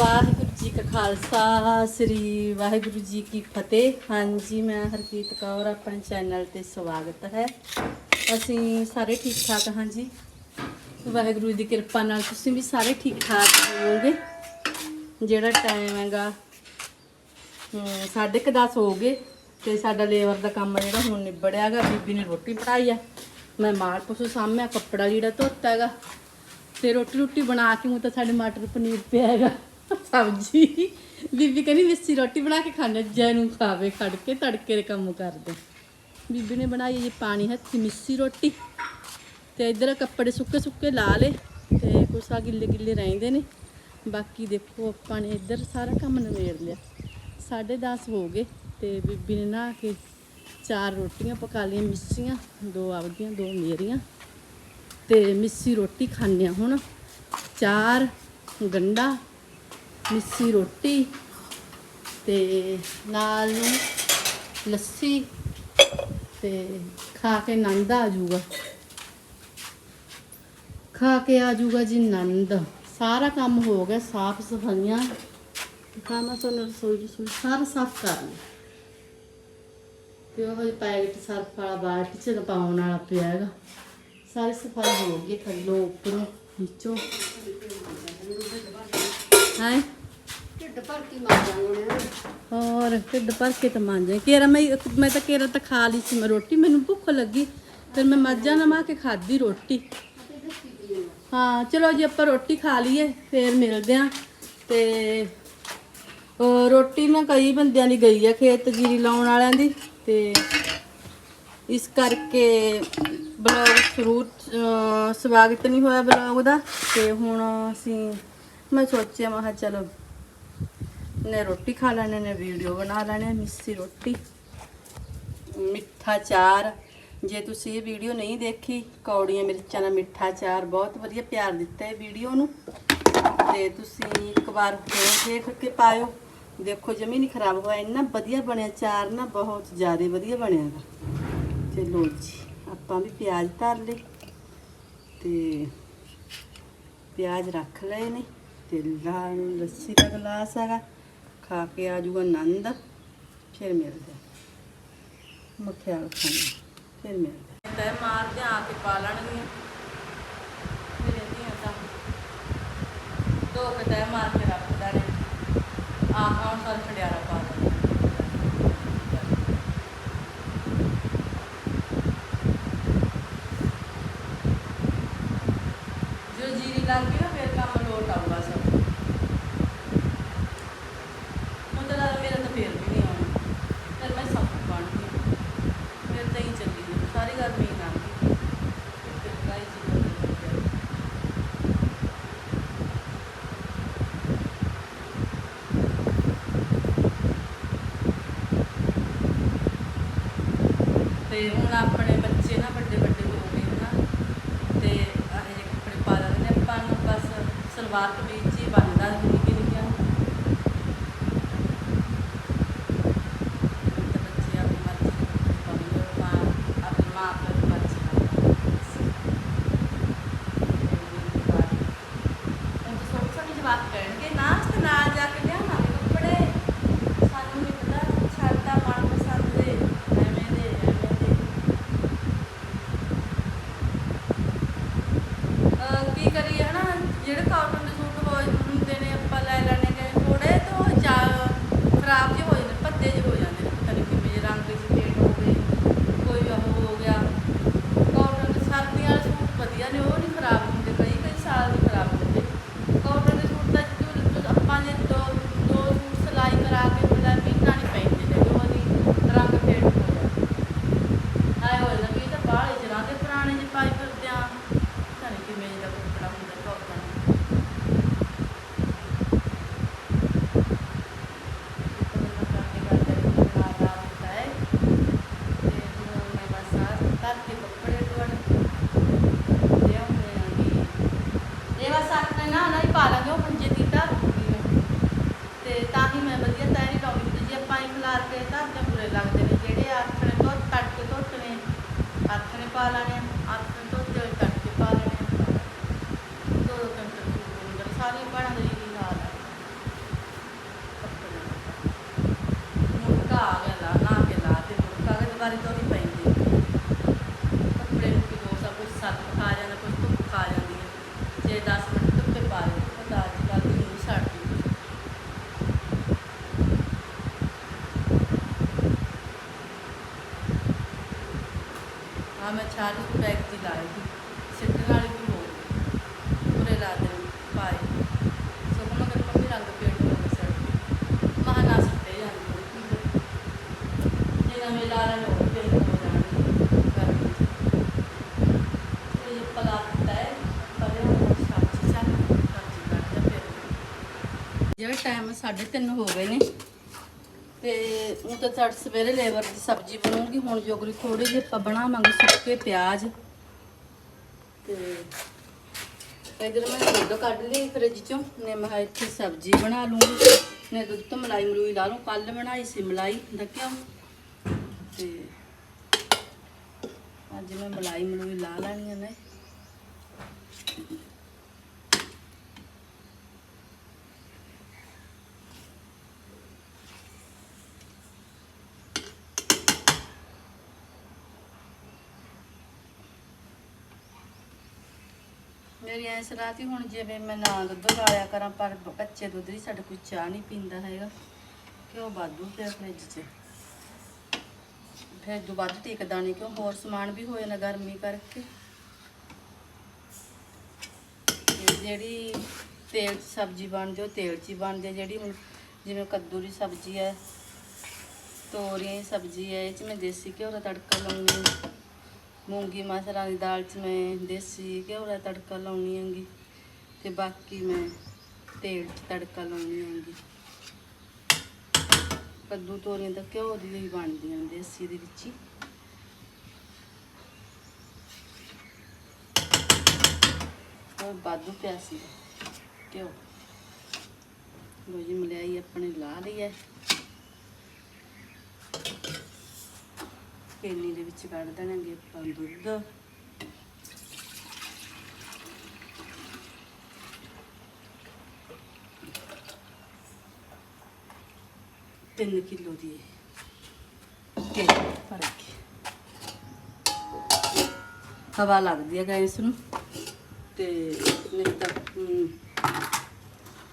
ਵਾਹਿਗੁਰੂ ਜੀ ਕਾ ਖਾਲਸਾ ਸ੍ਰੀ ਵਾਹਿਗੁਰੂ ਜੀ ਕੀ ਫਤਿਹ। ਹਾਂਜੀ ਮੈਂ ਹਰਜੀਤ ਕੌਰ ਆਪਣੇ ਚੈਨਲ ਤੇ ਸਵਾਗਤ ਹੈ। ਅਸੀਂ ਸਾਰੇ ਠੀਕ ਠਾਕ ਹਾਂ ਜੀ। ਵਾਹਿਗੁਰੂ ਦੀ ਕਿਰਪਾ ਨਾਲ ਤੁਸੀਂ ਵੀ ਸਾਰੇ ਠੀਕ ਠਾਕ ਹੋਵੋਗੇ। ਜਿਹੜਾ ਟਾਈਮ ਹੈਗਾ ਹਮ, ਸਾਢੇ ਕੁ ਦਸ ਹੋ ਗਏ ਤੇ ਸਾਡਾ ਲੇਬਰ ਦਾ ਕੰਮ ਜਿਹੜਾ ਹੁਣ ਨਿਬੜਿਆਗਾ ਬੀਬੀ ਨੇ ਰੋਟੀ ਬਣਾਈ ਆ। ਮੈਂ ਮਾਲ ਪਸ਼ੂ ਸਾਹਮਣੇ ਕੱਪੜਾ ਜਿਹੜਾ ਧੋਤਾ ਹੈਗਾ। ਤੇ ਰੋਟੀ ਰੋਟੀ ਬਣਾ ਕੇ ਹੁਣ ਤਾਂ ਸਾਡੇ ਮਟਰ ਪਨੀਰ ਪਿਆ ਹੈਗਾ। ਸਬਜ਼ੀ। ਬੀਬੀ ਕਹਿੰਦੀ ਮਿੱਸੀ ਰੋਟੀ ਬਣਾ ਕੇ ਖਾਣੇ ਜੈ ਨੂੰ ਖਾਵੇ ਖੜ ਕੇ, ਤੜਕੇ ਦੇ ਕੰਮ ਕਰਦੇ। ਬੀਬੀ ਨੇ ਬਣਾਈ ਹੈ ਜੀ ਪਾਣੀ ਹੱਥੀ ਮਿੱਸੀ ਰੋਟੀ। ਤੇ ਇਧਰ ਕੱਪੜੇ ਸੁੱਕੇ ਸੁੱਕੇ ਲਾ ਲੇ ਤੇ ਕੁਛ ਆ ਗਿੱਲੇ ਗਿੱਲੇ ਰਹਿੰਦੇ ਨੇ। ਬਾਕੀ ਦੇਖੋ ਆਪਾਂ ਨੇ ਇੱਧਰ ਸਾਰਾ ਕੰਮ ਨਵੇੜ ਲਿਆ। 10:30 ਹੋ ਗਏ, ਤੇ ਬੀਬੀ ਨੇ ਨਾ ਕੇ ਚਾਰ ਰੋਟੀਆਂ ਪਕਾ ਲਈਆਂ, ਮਿੱਸੀਆਂ, ਦੋ ਆਪਦੀਆਂ, ਦੋ ਮੇਰੀਆਂ। ਤੇ ਮਿੱਸੀ ਰੋਟੀ ਖਾਂਦੇ ਹਾਂ ਹੁਣ। ਚਾਰ ਗੰਡਾ ਮਿੱਸੀ ਰੋਟੀ ਤੇ ਨਾਲ ਨੂੰ ਲੱਸੀ ਤੇ ਖਾ ਕੇ ਨੰਦ ਆ ਜਾਊਗਾ। ਖਾ ਕੇ ਆ ਜਾਊਗਾ ਜੀ ਨੰਦ। ਸਾਰਾ ਕੰਮ ਹੋ ਗਿਆ, ਸਾਫ਼ ਸਫਾਈਆਂ। ਖਾਣਾ ਤੁਹਾਨੂੰ ਰਸੋਈ ਰਸੋਈ ਸਾਰਾ ਸਾਫ਼ ਕਰ ਲਿਆ। ਤੇ ਉਹ ਪੈਕਟ ਸਰਫ ਵਾਲਾ ਬਾਲਟੀ ਚ ਪਾਉਣ ਵਾਲਾ ਪਿਆ ਹੈਗਾ। ਸਾਰੀ ਸਫ਼ਾਈ ਹੋ ਗਈ ਥੱਲੋਂ, ਉੱਪਰੋਂ, ਨੀਚੋਂ। ਹਾਂ? ਢਿੱਡ ਭਰ ਕੇ ਮਾਰ ਜਾਣਾ ਹੋਰ, ਢਿੱਡ ਭਰ ਕੇ ਤਾਂ ਮਾਂਜੇ ਕੇਰਾ, ਮੈਂ ਮੈਂ ਤਾਂ ਕੇਰਾ ਤਾਂ ਖਾ ਲਈ ਸੀ ਮੈਂ ਰੋਟੀ, ਮੈਨੂੰ ਭੁੱਖ ਲੱਗੀ। ਫਿਰ ਮੈਂ ਮੱਝਾਂ ਨਮਾ ਕੇ ਖਾਧੀ ਰੋਟੀ। ਹਾਂ, ਚਲੋ ਜੀ, ਆਪਾਂ ਰੋਟੀ ਖਾ ਲਈਏ, ਫੇਰ ਮਿਲਦੇ ਆਂ। ਤੇ ਰੋਟੀ ਨਾ ਕਈ ਬੰਦਿਆਂ ਦੀ ਗਈ ਆ ਖੇਤ ਜੀਰੀ ਲਾਉਣ ਵਾਲਿਆਂ ਦੀ। ਤੇ ਇਸ ਕਰਕੇ ਬਲੌਗ ਸ਼ੁਰੂ ਸਵਾਗਤ ਨਹੀਂ ਹੋਇਆ ਬਲੌਗ ਦਾ। ਤੇ ਹੁਣ ਅਸੀਂ ਮੈਂ ਸੋਚਿਆ, ਮੈਂ ਕਿਹਾ ਚਲੋ ਨੇ ਰੋਟੀ ਖਾ ਲੈਣੇ, ਨੇ ਵੀਡੀਓ ਬਣਾ ਲੈਣੇ ਮਿੱਸੀ ਰੋਟੀ। ਮਿੱਠਾ ਚਾਰ। ਜੇ ਤੁਸੀਂ ਇਹ ਵੀਡੀਓ ਨਹੀਂ ਦੇਖੀ, ਕੌੜੀਆਂ ਮਿਰਚਾਂ ਦਾ ਮਿੱਠਾ ਚਾਰ, ਬਹੁਤ ਵਧੀਆ ਪਿਆਰ ਦਿੱਤਾ ਹੈ ਵੀਡੀਓ ਨੂੰ। ਤੇ ਤੁਸੀਂ ਇੱਕ ਵਾਰ ਹੋਰ ਦੇਖ ਕੇ ਪਾਇਓ। ਦੇਖੋ, ਜਮੀ ਨਹੀਂ ਖਰਾਬ ਹੋਇਆ, ਇੰਨਾ ਵਧੀਆ ਬਣਿਆ ਚਾਰ ਨਾ, ਬਹੁਤ ਜ਼ਿਆਦਾ ਵਧੀਆ ਬਣਿਆ ਗਾ। ਚਲੋ ਜੀ, ਆਪਾਂ ਵੀ ਪਿਆਜ਼ ਧਰ ਲਏ। ਤੇ ਪਿਆਜ਼ ਰੱਖ ਲਏ ਨੇ, ਤੇ ਲਾਲ ਲੱਸੀ ਦਾ ਗਲਾਸ ਹੈਗਾ। ਖਾ ਕੇ ਆ ਜਾਊਗਾ ਆਨੰਦ ਫਿਰ ਮਿਲਦੇ ਮੱਖਿਆਲ ਖਾਣੇ, ਫਿਰ ਮਿਲਦੇ ਤੈ ਮਾਰਦੇ ਆ ਕੇ ਪਾ ਲੈਣਗੀਆਂ। ਫਿਰ ਦੀਆਂ ਤਾਂ ਦੋ ਕੁ ਤੈ ਮਾਰ ਕੇ ਰੱਖ ਦੇਣੇ ਆ ਆਉਣ ਸਾਰ ਖੜਿਆਰਾ ਪਾ ਦੇਣਾ വാർത്ത ਬਿਮਾਰੀ ਤਾਂ ਨਹੀਂ ਪੈਂਦੀ ਕੱਪੜੇ ਨੂੰ ਕਿਉਂ ਸਭ ਕੁਝ ਸੱਤ ਖਾ ਜਾਂਦਾ ਕੁਝ ਧੁੱਪ ਖਾ ਜਾਂਦੀ ਹੈ ਜੇ 10 ਮਿੰਟ ਧੁੱਪੇ ਪਾ ਲਓ ਤਾਂ ਅੱਜ ਕੱਲ੍ਹ ਦੀ ਨਹੀਂ ਛੱਡਦੀ ਆ ਮੈਂ ਛਾਲ ਨੂੰ ਬੈਗ ਦੀ ਲਾਈ ਸੀ। ਸਿੱਟਣ ਵਾਲੀ ਨੂੰ। ਪੂਰੇ ਰਾਤ ਦੇ ਪਾਈ a ਜਿਹੜਾ ਟਾਈਮ 3:30 ਹੋ ਗਏ ਨੇ। ਤੇ ਉਹ ਤਾਂ ਚੜ ਸਵੇਰੇ ਲੇਬਰ ਦੀ ਸਬਜ਼ੀ ਬਣਾਉਂਗੀ ਹੁਣ ਜੋਗਰੀ ਥੋੜੀ ਜਿਹੀ ਆਪਾਂ ਬਣਾਵਾਂਗੇ ਸੁੱਕੇ ਪਿਆਜ਼। ਤੇ ਇਧਰ ਮੈਂ ਦੁੱਧ ਕੱਢ ਲਈ ਫ੍ਰਿਜ ਚੋਂ ਨੇ ਮੈਂ ਕਿਹਾ ਇੱਥੇ ਸਬਜ਼ੀ ਬਣਾ ਲੂੰਗੀ। ਨੇ ਦੁੱਧ ਤੋਂ ਮਲਾਈ ਮਲੂਈ ਲਾ ਲੂੰ ਕੱਲ ਬਣਾਈ ਸੀ ਮਲਾਈ ਦੱਕਿਆ ਤੇ ਅੱਜ ਮੈਂ ਮਲਾਈ ਮਲੂਈ ਲਾ ਲੈਣੀ ਨੇ ਮੇਰੀ ਐ ਸਲਾਹ ਸੀ, ਹੁਣ ਜਿਵੇਂ ਮੈਂ ਨਾ ਦੁੱਧ ਗਾਲਿਆ ਕਰਾਂ, ਪਰ ਕੱਚੇ ਦੁੱਧ ਦੀ ਸਾਡੇ ਕੋਈ ਚਾਹ ਨਹੀਂ ਪੀਂਦਾ ਹੈਗਾ। ਕਿਉਂ ਵਾਧੂ ਪਿਆ ਫ੍ਰਿਜ 'ਚ। ਫਿਰ ਜੋ ਵੱਧ ਟਿਕਦਾ ਨਹੀਂ ਕਿਉਂ ਹੋਰ ਸਮਾਨ ਵੀ ਹੋ ਨਾ ਗਰਮੀ ਕਰਕੇ। ਜਿਹੜੀ ਤੇਲ 'ਚ ਸਬਜ਼ੀ ਬਣਦੀ, ਉਹ ਤੇਲ 'ਚ ਹੀ ਬਣਦੀ ਹੈ। ਜਿਹੜੀ ਜਿਵੇਂ ਕੱਦੂ ਦੀ ਸਬਜ਼ੀ ਹੈ, ਤੋਰੀਆਂ ਦੀ ਸਬਜ਼ੀ ਹੈ, ਇਹ 'ਚ ਮੈਂ ਦੇਸੀ ਘਿਓ ਦਾ ਤੜਕਾ ਲਾਉਂਦੀ ਹਾਂ। ਮੂੰਗੀ ਮਸਰਾਂ ਦੀ ਦਾਲ 'ਚ ਮੈਂ ਦੇਸੀ ਘਿਓ ਦਾ ਤੜਕਾ ਲਾਉਣੀ ਹੈਗੀ ਤੇ ਬਾਕੀ ਮੈਂ ਤੇਲ 'ਚ ਤੜਕਾ ਲਾਉਣੀ ਹੈਗੀ। ਕੱਦੂ ਤੋਰੀਆਂ ਤਾਂ ਘਿਓ ਦੀ ਹੀ ਬਣਦੀਆਂ ਦੇਸੀ ਦੇ ਵਿੱਚ ਹੀ। ਉਹ ਬਾਦੂ ਪਿਆ ਸੀ ਘਿਓ। ਲੋ ਜੀ, ਮਲਾਈ ਆਪਣੇ ਲਾ ਲਈ ਹੈ। ਪੇਨੀ ਦੇ ਵਿੱਚ ਕੱਢ ਦੇਣਗੇ ਆਪਾਂ ਦੁੱਧ। ਤਿੰਨ ਕਿਲੋ ਦੀ ਕੇ ਭਰ ਕੇ। ਹਵਾ ਲੱਗਦੀ ਹੈ ਗੈਸ ਨੂੰ। ਤੇ ਨਹੀਂ ਤਾਂ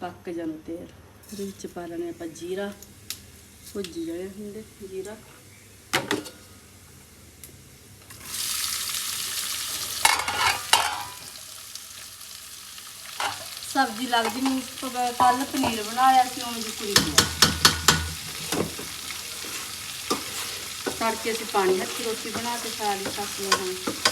ਪੱਕ ਜਾਣਾ ਤੇਲ ਇਹਦੇ ਵਿੱਚ ਪਾ ਲੈਣੇ ਆਪਾਂ ਜੀਰਾ। ਭੁੱਜੀ ਜਾਣੇ ਹੁੰਦੇ ਜੀਰਾ। ਸਬਜ਼ੀ ਲੱਗਦੀ ਨਹੀਂ ਕੱਲ ਪਨੀਰ ਬਣਾਇਆ ਸੀ ਹੁਣ ਦੀ ਕੁੜੀ ਤੜਕੇ ਅਸੀਂ ਪਾਣੀ ਹੱਥੀ ਰੋਟੀ ਬਣਾ ਕੇ ਖਾ ਲਈ, ਸੱਸ ਨੇ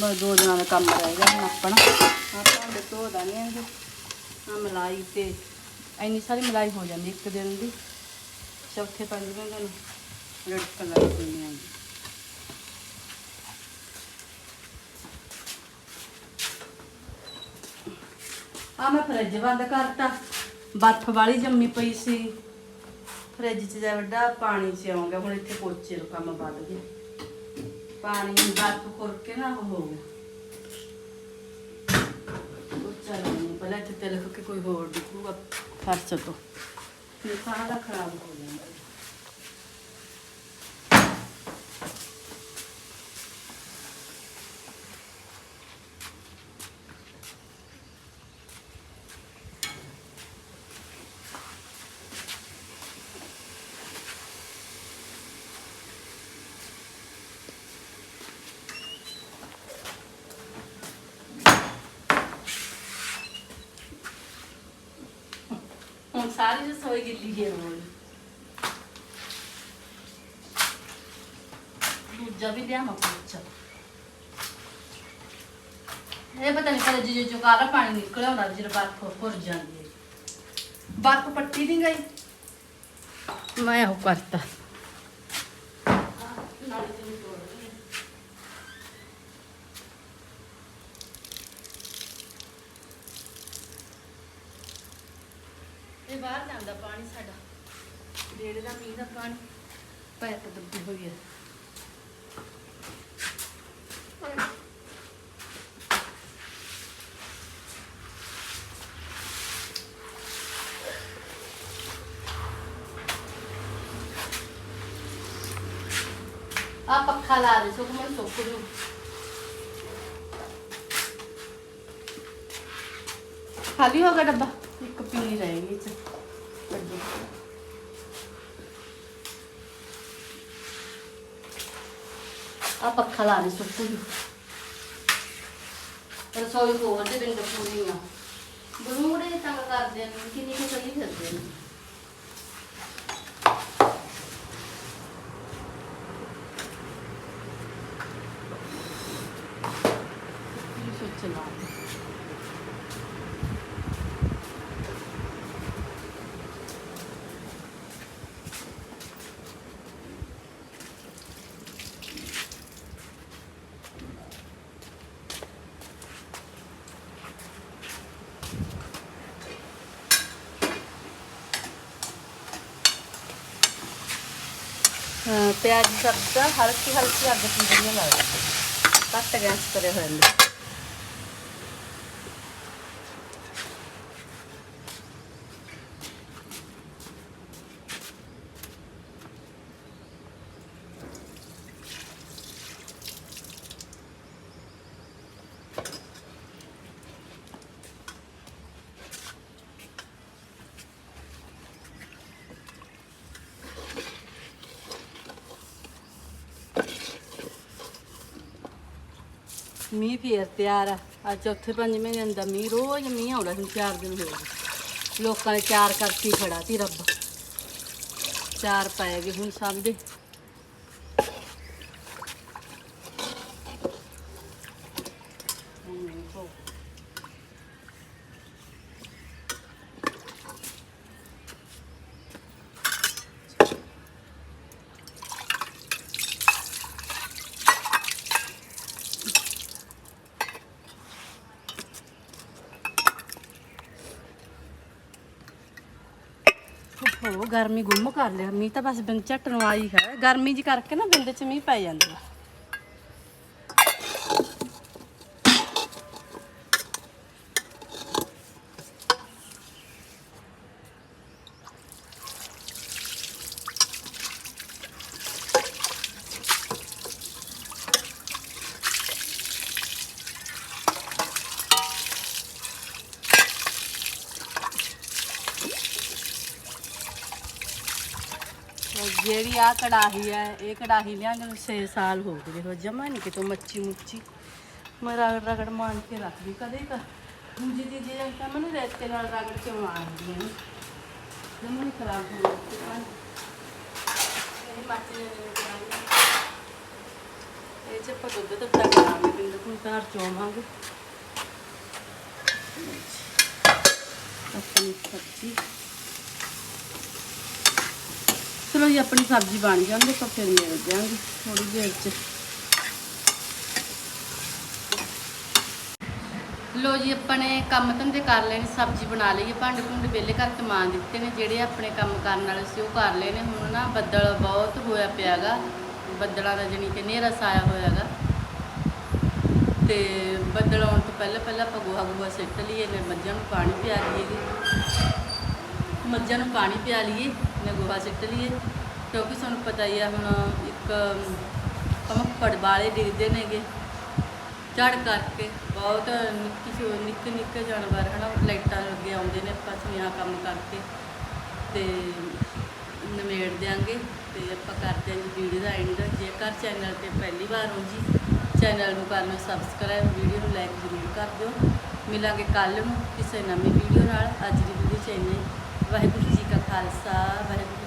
ਬਸ ਦੋ ਦਿਨਾਂ ਦਾ ਕੰਮ ਰਹਿ ਗਿਆ ਹੁਣ ਆਪਣਾ। ਆਹ ਭਾਂਡੇ ਧੋ ਦਾਂਗੇ ਆ ਮਲਾਈ ਤੇ ਇੰਨੀ ਸਾਰੀ ਮਲਾਈ ਹੋ ਜਾਂਦੀ ਇੱਕ ਦਿਨ ਦੀ। ਚੌਥੇ ਪੰਜਵੇਂ ਦਿਨ ਰੜਕ ਲੱਗ ਜਾਂਦੀ ਹੈ ਆ ਮੈਂ ਫਰਿੱਜ ਬੰਦ ਕਰਤਾ। ਬਰਫ਼ ਵਾਲੀ ਜੰਮੀ ਪਈ ਸੀ। ਫਰਿੱਜ 'ਚ ਜਾ ਵੱਡਾ ਪਾਣੀ ਚ ਆਉਂਗਾ ਹੁਣ ਇੱਥੇ ਪੋਚੇ ਨੂੰ ਕੰਮ ਵੱਧ ਗਿਆ। ਪਾਣੀ ਬਰਫ਼ ਖੁਰ ਕੇ ਨਾ ਉਹ ਹੋ ਗਿਆ। ਪੋਚਾ ਲਾਉਣੀ ਪਹਿਲਾਂ ਇੱਥੇ ਤਿਲਕ ਕੇ ਕੋਈ ਹੋਰ ਡਿੱਗੂਗਾ ਫਰਸ਼ ਤੋਂ। ਫਿਰ ਸਾਰਾ ਖਰਾਬ ਹੋ ਜਾਂਦਾ। ਰਸੋਈ ਗਿੱਲੀ ਹੈ ਹੁਣ ਦੂਜਾ ਵੀ ਲਿਆ ਪੋਚਾ ਇਹ ਪਤਾ ਨਹੀਂ ਕਦੇ ਜਿਜੇ ਚੋਂ ਕਾਲਾ ਪਾਣੀ ਨਿਕਲ ਆਉਂਦਾ ਜਿਹੜਾ ਬਰਫ ਭੁਰ ਜਾਂਦੀ ਹੈ ਬਰਫ ਪੱਟੀ ਨਹੀਂ ਗਈ ਮੈਂ ਉਹ ਕਰਤਾ ਨਾਲੇ ਤੇ ਤੇ ਬਾਹਰ ਜਾਂਦਾ ਪਾਣੀ ਸਾਡਾ। ਡੇੜੇ ਦਾ ਮੀਂਹ ਦਾ ਪਾਣੀ। ਪੈਪ ਦੱਬੀ ਹੋਈ ਹੈ ਆ ਪੱਖਾ ਲਾ ਦੇ ਸੁਖ ਮਨ ਸੁਖ ਨੂੰ ਖਾਲੀ ਹੋ ਗਿਆ ਡੱਬਾ। ਇੱਕ ਪੀਣੀ ਰਹੇਗੀ ਇਹ ਚ ਵੱਡੀ। ਆ ਪੱਖਾ ਲਾ ਦੇ ਸੁੱਕ ਨੂੰ ਰਸੋਈ ਕੋਲ ਦੇ ਬਿੰਦ ਪੂਰੀਆਂ ਬਲੂੜੇ ਤੰਗ ਕਰਦੇ ਨੇ ਕਿੰਨੀ ਕੁ ਚੱਲੀ ਫਿਰਦੇ ਨੇ ਕੀ ਸੋਚਣਾ ਹਾਂ ਪਿਆਜ਼ ਦੀ ਸਬਜ਼ੀ ਦਾ ਹਲਕੀ ਹਲਕੀ ਅੱਗ ਦੀ ਵਧੀਆ ਮੀਂਹ ਫੇਰ ਤਿਆਰ ਆ। ਅੱਜ ਚੌਥੇ ਪੰਜਵੇਂ ਦਿਨ ਦਾ ਮੀਂਹ, ਰੋਜ਼ ਮੀਂਹ ਆਉਂਦਾ ਸੀ, ਚਾਰ ਦਿਨ ਹੋ ਗਏ। ਲੋਕਾਂ ਨੇ ਚਾਰ ਕਰਤੀ ਖੜਾ ਤੀ ਰੱਬ। ਚਾਰ ਪੈ ਗਏ ਹੁਣ ਸਭ। ਦੇ ਹੋ ਗਰਮੀ ਗੁੰਮ ਕਰ ਲਿਆ। ਮੀਂਹ ਤਾਂ ਬਸ ਬਿੰਦ ਝੱਟਣ ਆਈ ਹੈ। ਗਰਮੀ ਜੀ ਕਰਕੇ ਨਾ ਬਿੰਦ ਚ ਮੀਂਹ ਪੈ ਜਾਂਦਾ। ਜਿਹੜੀ ਆ ਕੜਾਹੀ ਹੈ, ਇਹ ਕੜਾਹੀ ਲਿਆਂਗੇ ਨੂੰ 6 ਸਾਲ ਹੋ ਗਏ ਹੋ ਜਮਾ ਨਹੀਂ ਕਿਤੋਂ ਮੱਚੀ ਮੁੱਚੀ। ਮੈਂ ਰਗੜ ਰਗੜ ਮਾਰ ਕੇ ਰੱਖਦੀ, ਕਦੇ ਕਾ ਮੁੰਜੀ ਦੀ ਜੇ ਤਾਂ ਮੈਨੂੰ ਰੇਤੇ ਨਾਲ ਰਗੜ ਕੇ ਮਾਰਦੀ ਹੈ ਜਮਾ ਨਹੀਂ ਖਰਾਬ ਹੋ ਗਈ ਇਹ ਮੱਚੀ ਨੇ। ਇਹ ਚ ਆਪਾਂ ਦੁੱਧ ਤੱਤਾ ਕਰਾਂਗੇ ਪਿੰਡ ਨੂੰ ਘਰ ਚੋਵਾਂਗੇ ਆਪਣੀ ਸਬਜ਼ੀ ਚਲੋ ਜੀ, ਆਪਣੀ ਸਬਜ਼ੀ ਬਣ ਜਾਂਦੀ ਤਾਂ ਫਿਰ ਮਿਲ ਜਾਵਾਂਗੇ ਥੋੜੀ ਦੇਰ ਚ। ਲੋ ਜੀ ਆਪਣੇ ਕੰਮ ਧੰਦੇ ਕਰ ਲਏ ਨੇ, ਸਬਜ਼ੀ ਬਣਾ ਲਈ ਭਾਂਡੇ ਭੁੰਡੇ ਵਿਹਲੇ ਕਰਕੇ ਮਾਂ ਦਿੱਤੇ ਨੇ, ਜਿਹੜੇ ਆਪਣੇ ਕੰਮ ਕਰਨ ਵਾਲੇ ਸੀ, ਉਹ ਕਰ ਲਏ ਨੇ। ਹੁਣ ਨਾ ਬੱਦਲ ਬਹੁਤ ਹੋਇਆ ਪਿਆਗਾ। ਬੱਦਲਾਂ ਦਾ ਜਣੀ ਕਿ ਹਨੇਰਾ ਸਾਇਆ ਹੋਇਆਗਾ। ਤੇ ਬੱਦਲ ਆਉਣ ਤੋਂ ਪਹਿਲਾਂ ਪਹਿਲਾਂ ਆਪਾਂ ਗੋਹਾ ਗੋਹਾ ਸਿੱਟ ਲਈਏ ਨੇ ਮੱਝਾਂ ਨੂੰ ਪਾਣੀ ਪਿਆ ਲਈਏ ਮੱਝਾਂ ਨੂੰ ਪਾਣੀ ਪਿਆ ਲਈਏ। ਨੇ ਗੋਹਾ ਸਿੱਟ ਲਈਏ, ਕਿਉਂਕਿ ਤੁਹਾਨੂੰ ਪਤਾ ਹੀ ਆ ਹੁਣ ਇੱਕ ਪੰਪੜ ਵਾਲੇ ਡਿੱਗਦੇ ਨੇਗੇ। ਝੜ ਕਰਕੇ, ਬਹੁਤ ਨਿੱਕੀ ਜਿਹੀ, ਨਿੱਕੇ ਨਿੱਕੇ ਜਾਨਵਰ ਹਨਾ, ਲਾਈਟਾਂ ਅੱਗੇ ਆਉਂਦੇ ਨੇ, ਆਪਾਂ ਸੁਨੇਹਾ ਕੰਮ ਕਰਕੇ ਤੇ ਨਿਮੇੜ ਦਿਆਂਗੇ ਤੇ ਆਪਾਂ ਕਰਦੇ ਹਾਂ ਜੀ ਵੀਡੀਓ ਦਾ ਐਂਡ ਜੇਕਰ ਚੈਨਲ ਤੇ ਪਹਿਲੀ ਵਾਰ ਹੋ ਜੀ ਚੈਨਲ ਨੂੰ ਕਰ ਲਓ ਸਬਸਕ੍ਰਾਈਬ ਵੀਡੀਓ ਨੂੰ ਲਾਈਕ ਜ਼ਰੂਰ ਕਰ ਦਿਓ। ਮਿਲਾਂਗੇ ਕੱਲ ਨੂੰ ਕਿਸੇ ਨਵੀਂ ਵੀਡੀਓ ਨਾਲ। ਅੱਜ ਦੀ ਵੀਡੀਓ ਚ ਇੰਨਾ ਹੀ। ਵਾਹਿਗੁਰੂ ਖਾਲਸਾ ਵਾਹਿਗੁਰੂ